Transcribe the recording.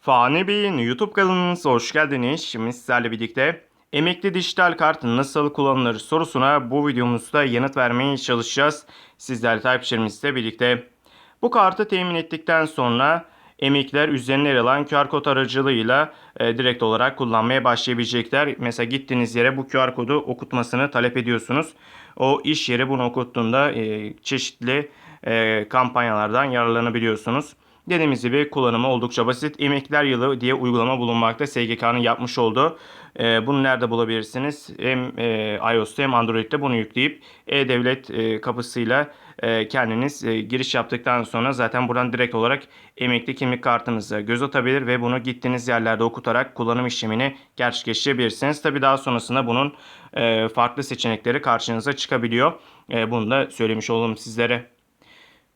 Fani Bey'in YouTube kanalınıza hoş geldiniz. Şimdi sizlerle birlikte emekli dijital kart nasıl kullanılır sorusuna bu videomuzda yanıt vermeye çalışacağız. Sizlerle takipçilerimizle birlikte. Bu kartı temin ettikten sonra emekliler üzerine yer alan QR kod aracılığıyla e, direkt olarak kullanmaya başlayabilecekler. Mesela gittiğiniz yere bu QR kodu okutmasını talep ediyorsunuz. O iş yeri bunu okuttuğunda e, çeşitli e, kampanyalardan yararlanabiliyorsunuz. Dediğimiz gibi kullanımı oldukça basit. Emekliler Yılı diye uygulama bulunmakta. SGK'nın yapmış olduğu. E, bunu nerede bulabilirsiniz? Hem e, iOS'ta hem Android'de bunu yükleyip E-Devlet e, kapısıyla e, kendiniz e, giriş yaptıktan sonra zaten buradan direkt olarak emekli kimlik kartınıza göz atabilir ve bunu gittiğiniz yerlerde okutarak kullanım işlemini gerçekleştirebilirsiniz. Tabi daha sonrasında bunun e, farklı seçenekleri karşınıza çıkabiliyor. E, bunu da söylemiş olalım sizlere.